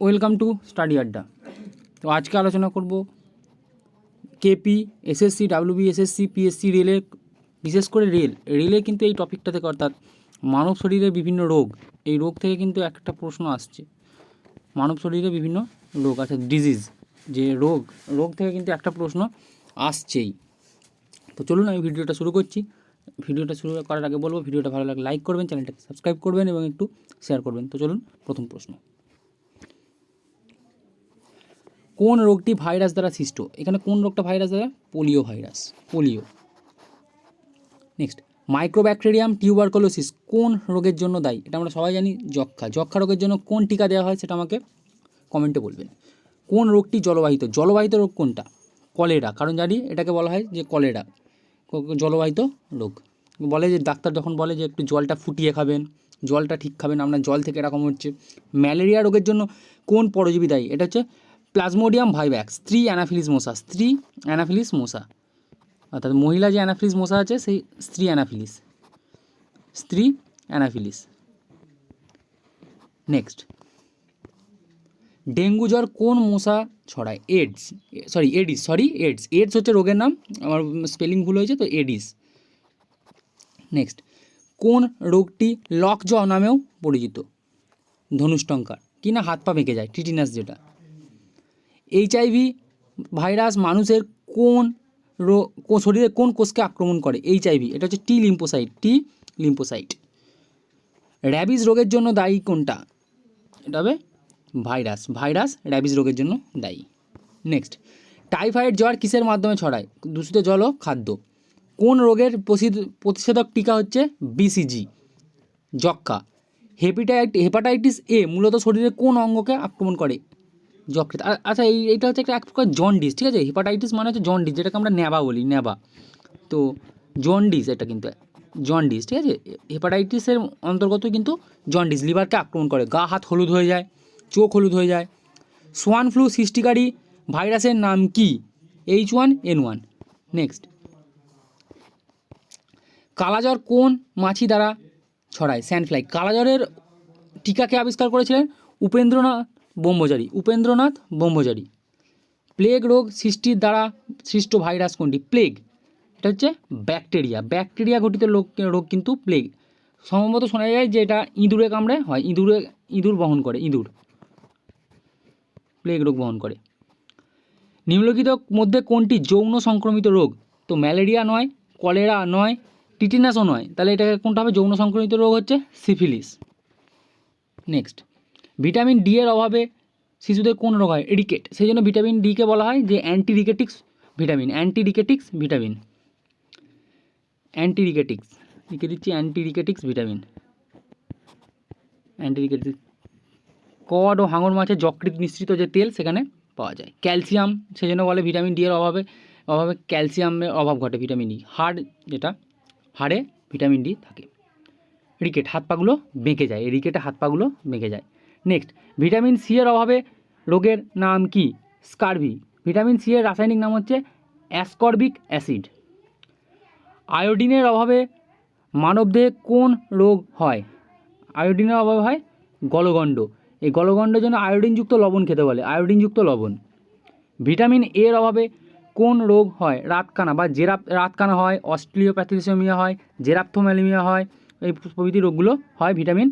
Welcome to study আড্ডা। তো আজকে আলোচনা করব KP SSC WB SSC PSC রেলের বিশেষ করে রেল। রেলে কিন্তু এই টপিকটা থেকে অর্থাৎ মানব শরীরের বিভিন্ন রোগ, এই রোগ থেকে কিন্তু একটা প্রশ্ন আসছে। মানব শরীরে বিভিন্ন রোগ আছে ডিজিজ যে রোগ রোগ থেকে কিন্তু একটা প্রশ্ন আসছেই। তো চলুন আমি ভিডিওটা শুরু করছি। ভিডিওটা শুরু করার আগে বলব, ভিডিওটা ভালো লাগলে লাইক করবেন, চ্যানেলটাকে সাবস্ক্রাইব করবেন এবং একটু শেয়ার করবেন। তো চলুন প্রথম প্রশ্ন। কোন রোগটি ভাইরাস দ্বারা সৃষ্ট? এখানে কোন রোগটা ভাইরাস দ্বারা? Polio virus. Polio. Next mycobacterium tuberculosis কোন রোগের জন্য দায়ী? এটা আমরা সবাই জানি যক্ষা যক্ষা রোগের জন্য কোন টিকা দেওয়া হয় সেটা আমাকে কমেন্টে বলবেন। কোন রোগটি জলবাহিত? জলবাহিত রোগ কোনটা? কলেরা। কারণ জানি এটাকে বলা হয় যে কলেরা। জলবাহিত রোগ। বলে যে ডাক্তার যখন বলে যে একটু জলটা ফুটিয়ে খাবেন, জলটা ঠিক খাবেন, আপনার জল থেকে এরকম হচ্ছে। ম্যালেরিয়া রোগের জন্য কোন পরজীবী দায়ী? এটা হচ্ছে প্লাজমোডিয়াম ভাইভ্যাক্স স্ত্রী অ্যানাফিলিস মশা স্ত্রী অ্যানাফিলিস মশা অর্থাৎ মহিলা যে অ্যানাফিলিস মশা আছে, সেই স্ত্রী অ্যানাফিলিস স্ত্রী অ্যানাফিলিস নেক্সট ডেঙ্গু জ্বর কোন মশা ছড়ায়? AIDS sorry Aedes sorry AIDS AIDS হচ্ছে রোগের নাম, আমার স্পেলিং ভুল হয়েছে, তো এডিস নেক্সট কোন রোগটি লক জ নামেও পরিচিত? ধনুষ্টঙ্কার কি না হাত পা বেঁকে যায়, টিটিনাস যেটা। এইচআইভি ভাইরাস মানুষের কোন রো শরীরে কোন কোষকে আক্রমণ করে? এইচআইভি এটা হচ্ছে T lymphocyte T lymphocyte rabies রোগের জন্য দায়ী কোনটা? এটা হবে ভাইরাস ভাইরাস র্যাবিস রোগের জন্য দায়ী। নেক্সট টাইফয়েড জ্বর কিসের মাধ্যমে ছড়ায়? দূষিত জল ও খাদ্য। কোন রোগের প্রতিষেধক টিকা হচ্ছে বিসিজি যক্ষা হেপিটাইট হেপাটাইটিস এ মূলত শরীরের কোন অঙ্গকে আক্রমণ করে? যকৃত আচ্ছা এই এইটা হচ্ছে একটা এক প্রকার জন্ডিস ঠিক আছে? হেপাটাইটিস মানে হচ্ছে জন্ডিস যেটাকে আমরা ন্যাবা বলি, ন্যাবা। তো জন্ডিস এটা কিন্তু জন্ডিস ঠিক আছে? হেপাটাইটিসের অন্তর্গত কিন্তু জন্ডিস লিভারকে আক্রমণ করে। গা, হাত হলুদ হয়ে যায়, চোখ হলুদ হয়ে যায়। সোয়ান ফ্লু সৃষ্টিকারী ভাইরাসের নাম কি? H one N one next কালাজ্বর কোন মাছি দ্বারা ছড়ায়? স্যান্ডফ্লাই কালাজ্বরের টিকাকে আবিষ্কার করেছিলেন উপেন্দ্রনাথ ব্রহ্মচারী। উপেন্দ্রনাথ ব্রহ্মচারী। প্লেগ রোগ সৃষ্টির দ্বারা সৃষ্ট ভাইরাস কোনটি? প্লেগ। এটা হচ্ছে ব্যাকটেরিয়া। ব্যাকটেরিয়া ঘটিত লোক, রোগ কিন্তু প্লেগ। সম্ভবত শোনা যায় যে এটা ইঁদুরে কামড়ে হয়। ইঁদুরে, ইঁদুর বহন করে, ইঁদুর। প্লেগ রোগ বহন করে। নিম্নলিখিত মধ্যে কোনটি যৌন সংক্রমিত রোগ? তো ম্যালেরিয়া নয়, কলেরা নয়, টিটিনাসও নয়। তাহলে এটাকে কোনটা হবে? যৌন সংক্রমিত রোগ হচ্ছে সিফিলিস। নেক্সট। ভিটামিন ডি এর অভাবে শিশুদের কোন রোগ হয় রিকেট সেই জন্য ভিটামিন ডিকে বলা হয় যে anti rachitics vitamin anti rachitics vitamin. Anti rachitics লিখে দিচ্ছি anti rachitics vitamin. Anti rachitics cod ও হাঙর মাছের যকৃত মিশ্রিত যে তেল সেখানে পাওয়া যায়। ক্যালসিয়াম সেজন্য বলে ভিটামিন ডি এর অভাবে অভাবে ক্যালসিয়ামের অভাব ঘটে ভিটামিন ডি হাড় যেটা, হাড়ে ভিটামিন ডি থাকে। রিকেট হাত পাগুলো বেঁকে যায়। রিকেটে হাত পাগুলো বেঁকে যায়। নেক্সট ভিটামিন সি এর অভাবে রোগের নাম কি? স্কারভি ভিটামিন সি এর রাসায়নিক নাম হচ্ছে অ্যাসকর্বিক অ্যাসিড আয়োডিনের অভাবে মানবদেহে কোন রোগ হয়? আয়োডিনের অভাবে হয় গলগণ্ড। এই গলগণ্ডের জন্য আয়োডিনযুক্ত লবণ খেতে বলে আয়োডিনযুক্ত লবণ। ভিটামিন এর অভাবে কোন রোগ হয়? রাতকানা বা জেরাপ, রাতকানা হয়, অস্ট্রিওপ্যাথিসেমিয়া হয়, জেরাপ্থোম্যালিমিয়া হয়, এই প্রভৃতি রোগগুলো হয় ভিটামিন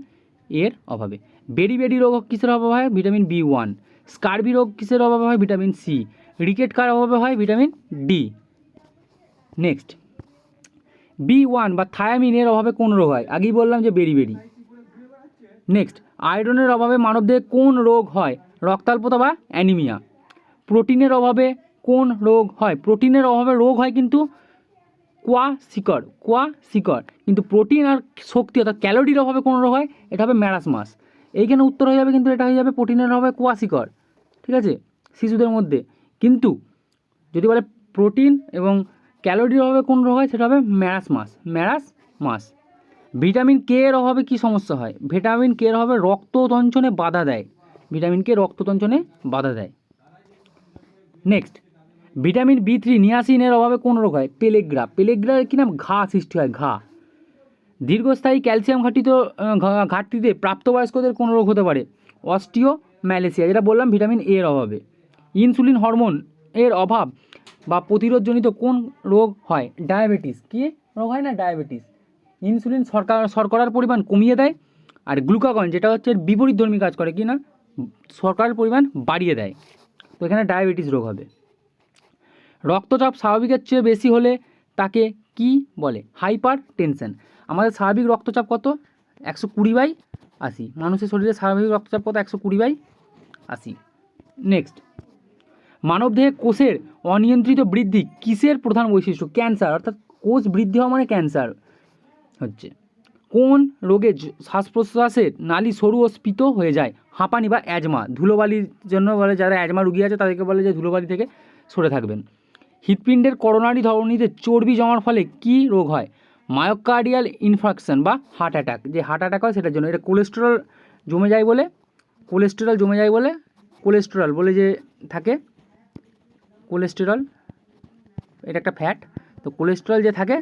এর অভাবে। বেরি বেরি রোগ কিসের অভাবে হয়? Vitamin B one. স্কারবি রোগ কিসের অভাবে হয়? Vitamin C. রিকেট কার অভাবে হয়? Vitamin D. Next. B one বা থায়ামিনের অভাবে কোন রোগ হয়? আগেই বললাম যে বেরি বেরি। নেক্সট। আয়রনের অভাবে মানবদেহে কোন রোগ হয়? রক্তাল্পতা বা অ্যানিমিয়া। প্রোটিনের অভাবে কোন রোগ হয়? প্রোটিনের অভাবে রোগ হয় কিন্তু কোয়া শিকড় কোয়া শিকড় কিন্তু প্রোটিন আর শক্তি অর্থাৎ ক্যালোরির অভাবে কোন রোগ হয়? এটা হবে ম্যারাসমাস। এইখানে উত্তর হয়ে যাবে? কিন্তু এটা হয়ে যাবে প্রোটিনের অভাবে কোয়া শিকড় ঠিক আছে? শিশুদের মধ্যে। কিন্তু যদি বলে প্রোটিন এবং ক্যালোরির অভাবে কোন রোগ হয়, সেটা হবে ম্যারাস মাস। ম্যারাস মাস। ভিটামিন কে এর অভাবে কী সমস্যা হয়? ভিটামিন কে এর অভাবে রক্ততঞ্চনে বাধা দেয়। ভিটামিন কে রক্ততঞ্চনে বাধা দেয়। নেক্সট, ভিটামিন বি থ্রি নিয়াসিনের অভাবে কোন রোগ হয়? পেলেগ্রা। পেলেগ্রার কি নাম? ঘা সৃষ্টি হয়, ঘা। দীর্ঘস্থায়ী ক্যালসিয়াম ঘাটিত ঘাটতিতে প্রাপ্তবয়স্কদের কোনো রোগ হতে পারে। অস্টিও, ম্যালেসিয়া, যেটা বললাম, ভিটামিন এর অভাবে। ইনসুলিন হরমোন এর অভাব বা প্রতিরোধজনিত কোন রোগ হয়? ডায়াবেটিস। কি রোগ হয় না? ডায়াবেটিস। ইনসুলিন সরকার, শর্করার পরিমাণ কমিয়ে দেয় আর গ্লুকাগন, যেটা হচ্ছে এর বিপরীতধর্মী কাজ করে, কি না? শর্করার পরিমাণ বাড়িয়ে দেয়। তো এখানে ডায়াবেটিস রোগ হবে। রক্তচাপ স্বাভাবিকের চেয়ে বেশি হলে তাকে কি বলে? হাইপার টেনশন আমাদের স্বাভাবিক রক্তচাপ কত? একশো কুড়ি বাই আশি। মানুষের শরীরে স্বাভাবিক রক্তচাপ কত? একশো কুড়ি বাই আশি। নেক্সট মানবদেহে কোষের অনিয়ন্ত্রিত বৃদ্ধি কিসের প্রধান বৈশিষ্ট্য? ক্যান্সার। অর্থাৎ কোষ বৃদ্ধি হওয়া মানে ক্যান্সার। হচ্ছে। কোন রোগে শ্বাস প্রশ্বাসের নালী সরু ও স্ফীত হয়ে যায়? হাঁপানি বা অ্যাজমা। ধুলোবালির জন্য বলে যারা অ্যাজমা রুগী আছে, তাদেরকে বলে যে ধুলোবালি থেকে সরে থাকবেন। হৃৎপিণ্ডের করোনারি ধমনীতে চর্বি জমার ফলে কি রোগ হয়? মায়োকার্ডিয়াল ইনফাকশন বা হার্ট অ্যাটাক। যে হার্ট অ্যাটাক হয় সেটার জন্য, এটা কোলেস্টেরল জমে যায় বলে, কোলেস্টেরল জমে যায় বলে, কোলেস্টেরল বলে যে থাকে, কোলেস্টেরল, এটা একটা ফ্যাট, তো কোলেস্টেরল যে থাকে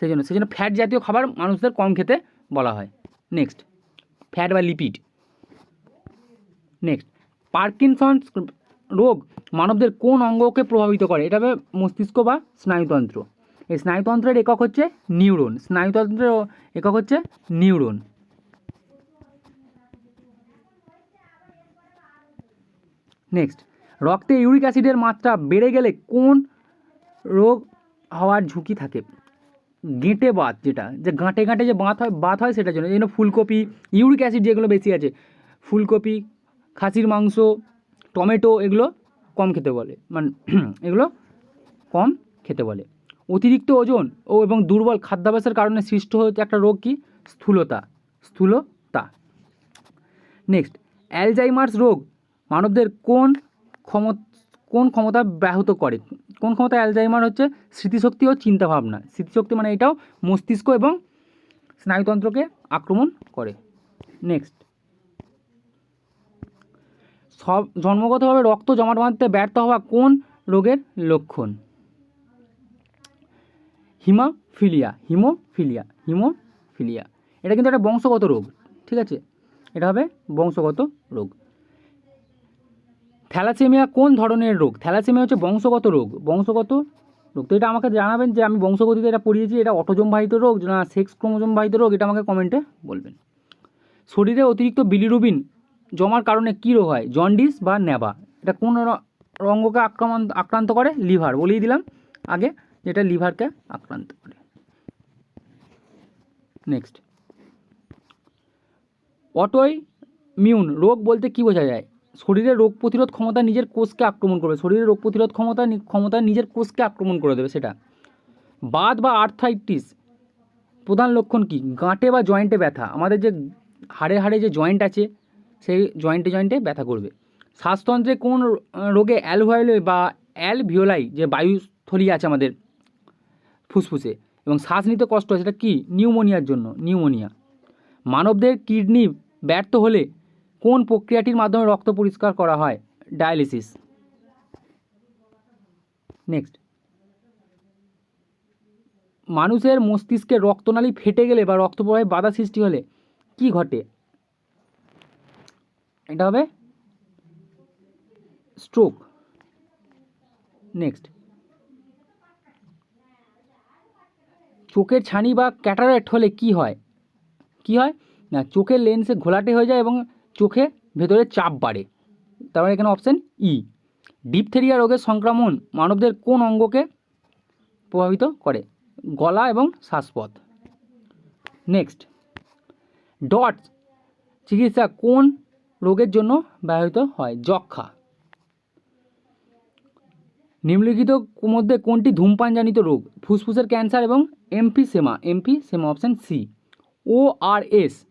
সেই জন্য সেই জন্য ফ্যাট জাতীয় খাবার মানুষদের কম খেতে বলা হয়। নেক্সট ফ্যাট বা লিপিড। নেক্সট পার্কিনসন্স রোগ মানবদের কোন অঙ্গকে প্রভাবিত করে? এটা হবে মস্তিষ্ক বা স্নায়ুতন্ত্র। এই স্নায়ুতন্ত্রের একক হচ্ছে নিউরন। স্নায়ুতন্ত্রের একক হচ্ছে নিউরন। নেক্সট রক্তে ইউরিক অ্যাসিডের মাত্রা বেড়ে গেলে কোন রোগ হওয়ার ঝুঁকি থাকে? গেঁটে বাত যেটা, যে গাঁটে গাঁটে যে বাত হয় বাত হয় সেটার জন্য। এই জন্য ফুলকপি, ইউরিক অ্যাসিড যেগুলো বেশি আছে, ফুলকপি, খাসির মাংস, টমেটো এগুলো কম খেতে বলে। মানে এগুলো কম খেতে বলে। অতিরিক্ত ওজন ও এবং দুর্বল খাদ্যাভ্যাসের কারণে সৃষ্ট হচ্ছে একটা রোগ কি? স্থূলতা। স্থূলতা। নেক্সট অ্যালজাইমার্স রোগ মানবদের কোন ক্ষমতা কোন ক্ষমতা ব্যাহত করে? কোন ক্ষমতা অ্যালজাইমার হচ্ছে? স্মৃতিশক্তি ও চিন্তাভাবনা। স্মৃতিশক্তি মানে এটাও মস্তিষ্ক এবং স্নায়ুতন্ত্রকে আক্রমণ করে। নেক্সট সব জন্মগতভাবে রক্ত জমাট বাঁধতে ব্যর্থ হওয়া কোন রোগের লক্ষণ? Haemophilia, haemophilia haemophilia. এটা কিন্তু একটা বংশগত রোগ, ঠিক আছে? এটা হবে বংশগত রোগ। থ্যালাসেমিয়া কোন ধরনের রোগ? থ্যালাসেমিয়া হচ্ছে বংশগত রোগ বংশগত রোগ। তো এটা আমাকে জানাবেন যে আমি বংশগতিতে এটা পড়িয়েছি, এটা অটোজমবাহিত রোগ না সেক্স ক্রোমোজমবাহিত রোগ, এটা আমাকে কমেন্টে বলবেন। শরীরে অতিরিক্ত বিলিরুবিন জমার কারণে কী রোগ হয়? জন্ডিস বা নেবা এটা কোন অঙ্গকে আক্রমণ আক্রান্ত করে? লিভার, বলেই দিলাম আগে। যেটা লিভারকে আক্রান্ত করে। নেক্সট অটোই মিউন রোগ বলতে কী বোঝা যায়? শরীরের রোগ প্রতিরোধ ক্ষমতা নিজের কোষকে আক্রমণ করবে। শরীরের রোগ প্রতিরোধ ক্ষমতা ক্ষমতা নিজের কোষকে আক্রমণ করে দেবে সেটা। বাদ বা আর্থাইটিস প্রধান লক্ষণ কি? গাঁটে বা জয়েন্টে ব্যথা। আমাদের যে হাড়ে হাড়ে যে জয়েন্ট আছে, সেই জয়েন্টে জয়েন্টে ব্যথা করবে। শ্বাসতন্ত্রে কোন রোগে অ্যালভয়েলে বা অ্যালভিওলাই যে বায়ুস্থলী আছে আমাদের ফুসফুসে। এবং শ্বাস নিতে কষ্ট হয়, সেটা কী? নিউমোনিয়ার জন্য, নিউমোনিয়া। মানবদের কিডনি ব্যর্থ হলে কোন প্রক্রিয়াটির মাধ্যমে রক্ত পরিষ্কার করা হয়? ডায়ালিসিস। নেক্সট। মানুষের মস্তিষ্কে রক্তনালী ফেটে গেলে বা রক্ত প্রবাহে বাধা সৃষ্টি হলে কি ঘটে? এটা হবে স্ট্রোক নেক্সট। চোখের ছানি বা ক্যাটারাক্ট হলে কি হয়? কি হয়? না, চোখের লেন্সে ঘোলাটে হয়ে যায় এবং চোখে ভেতরে চাপ বাড়ে। তারপরে এখানে অপশান ই ডিপথেরিয়া রোগের সংক্রমণ মানবদের কোন অঙ্গকে প্রভাবিত করে? গলা এবং শ্বাসপথ। নেক্সট ডটস চিকিৎসা কোন রোগের জন্য ব্যবহৃত হয়? যক্ষা নিম্নলিখিত মধ্যে কোনটি ধূমপানজনিত রোগ? ফুসফুসের ক্যান্সার এবং emphysema emphysema option C. O R S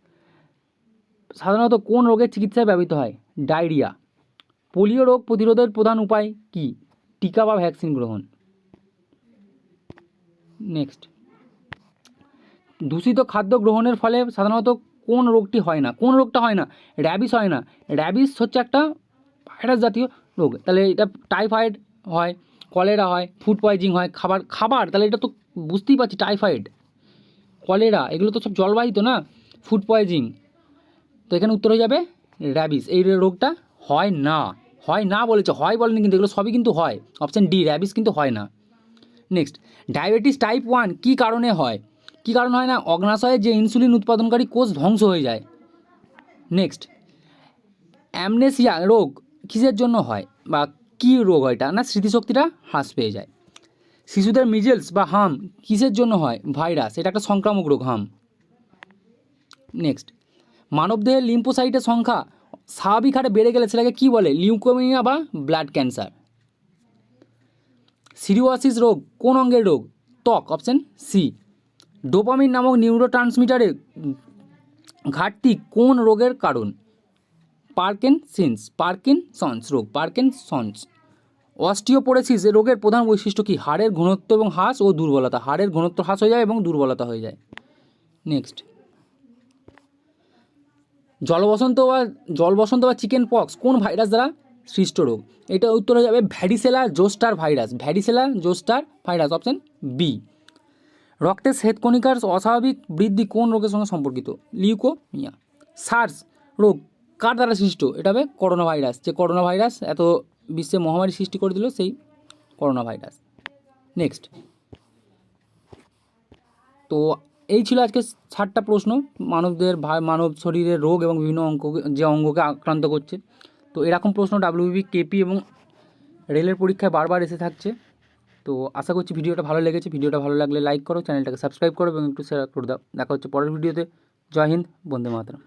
সাধারণত কোন রোগের চিকিৎসায় ব্যবহৃত হয়? ডায়রিয়া। পোলিও রোগ প্রতিরোধের প্রধান উপায় কি? টিকা বা ভ্যাকসিন গ্রহণ। নেক্সট। দূষিত খাদ্য গ্রহণের ফলে সাধারণত কোন রোগটি হয় না? কোন রোগটা হয় না? র্যাবিস হয় না। র্যাবিস হচ্ছে একটা ভাইরাস জাতীয় রোগ। তাহলে এটা টাইফয়েড হয়, কলেরা হয় ফুড পয়জিং হয়, খাবার খাবার, তাহলে এটা তো বুঝতেই পারছি টাইফয়েড কলেরা, এগুলো তো সব জলবাহিত না? ফুড পয়জিং তো এখানে উত্তর হয়ে যাবে র্যাবিস এই রোগটা হয় না। হয় না বলেছে, হয় বলেনি কিন্তু, এগুলো সবই কিন্তু হয়। অপশান ডি র্যাবিস কিন্তু হয় না। নেক্সট ডায়াবেটিস টাইপ ওয়ান কী কারণে হয়? কী কারণে হয় না? অগ্নাশয়ে যে ইনসুলিন উৎপাদনকারী কোষ ধ্বংস হয়ে যায়। নেক্সট অ্যামনেসিয়া রোগ, কিসের জন্য হয়? বা কী রোগ হয় এটা? না, স্মৃতিশক্তিটা হ্রাস পেয়ে যায়। শিশুদের মিজেলস বা হাম কিসের জন্য হয়? ভাইরাস, এটা একটা সংক্রামক রোগ, হাম। নেক্সট মানবদেহের লিম্পোসাইটের সংখ্যা স্বাভাবিক হারে বেড়ে গেলে সেটাকে কী বলে? লিউকোমিয়া বা ব্লাড ক্যান্সার সিরিওয়াসিস রোগ, কোন অঙ্গের রোগ? ত্বক অপশন সি ডোপামিন নামক নিউরো ট্রান্সমিটারের ঘাটতি কোন রোগের কারণ? পার্কিনসিন্স পার্কিনসন্স রোগ পার্কিনসন্স অস্টিওপোরেসিস এ রোগের প্রধান বৈশিষ্ট্য কি? হাড়ের ঘনত্ব এবং হ্রাস ও দুর্বলতা। হাড়ের ঘনত্ব হ্রাস হয়ে যায় এবং দুর্বলতা হয়ে যায়। নেক্সট জলবসন্ত বা জলবসন্ত বা চিকেন পক্স কোন ভাইরাস দ্বারা সৃষ্ট রোগ? এটা উত্তর হয়ে যাবে varicella zoster virus. Varicella zoster virus, option B রক্তের শ্বেতকণিকার অস্বাভাবিক বৃদ্ধি কোন রোগের সঙ্গে সম্পর্কিত? লিউকোমিয়া। সার্স রোগ কার দ্বারা সৃষ্ট? এটা হবে করোনা ভাইরাস যে করোনা ভাইরাস এত বিশ্বে মহামারী সৃষ্টি করে দিল, সেই করোনা ভাইরাস নেক্সট তো এই ছিল আজকে ষাটটা প্রশ্ন। মানবদের মানব শরীরের রোগ এবং বিভিন্ন অঙ্ক যে অঙ্গকে আক্রান্ত করছে। তো এরকম প্রশ্ন ডাব্লিউবি কেপি এবং রেলের পরীক্ষায় বারবার এসে থাকছে। তো আশা করছি ভিডিওটা ভালো লেগেছে। ভিডিওটা ভালো লাগলে লাইক করো, চ্যানেলটাকে সাবস্ক্রাইব করো এবং একটু শেয়ার করে দাও। দেখা হচ্ছে পরের ভিডিওতে। জয় হিন্দ, বন্দে মাতরম।